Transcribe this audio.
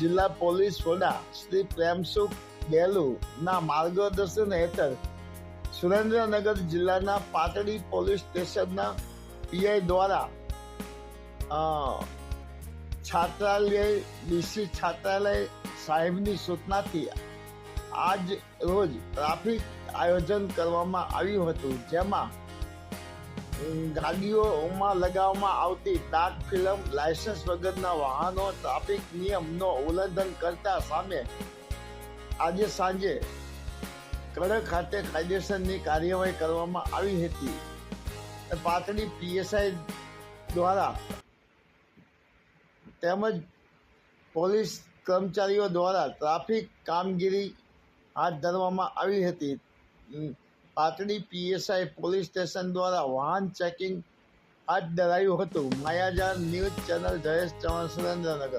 જિલ્લા પોલીસ વડા શ્રી પ્રેમસુખ ગેલુ ના માર્ગદર્શન હેઠળ સુરેન્દ્રનગર જિલ્લાના પાટડી પોલીસ સ્ટેશનના પીઆઈ દ્વારા છાત્રાલય, ડીસી છાત્રાલય સાહેબની સૂચનાથી આજ રોજ ટ્રાફિક આયોજન કરવામાં આવ્યું હતું, જેમાં ગાડીઓમાં લગાવવામાં આવતી ડાર્ક ફિલ્મ, લાયસન્સ વગરના વાહનો, ટ્રાફિક નિયમનો ઉલ્લંઘન કરતા સામે આજે સાંજે કડક ખાતે કાયદેસરની કાર્યવાહી કરવામાં આવી હતી. પાતળી પીએસઆઈ દ્વારા તેમજ પોલીસ કર્મચારીઓ દ્વારા ટ્રાફિક કામગીરી હાથ ધરવામાં આવી હતી. પાટડી પીએસઆઈ પોલીસ સ્ટેશન દ્વારા વાહન ચેકિંગ હાથ ધરાયું હતું. Mayajar news channel Jayesh Chauhan Surendranagar.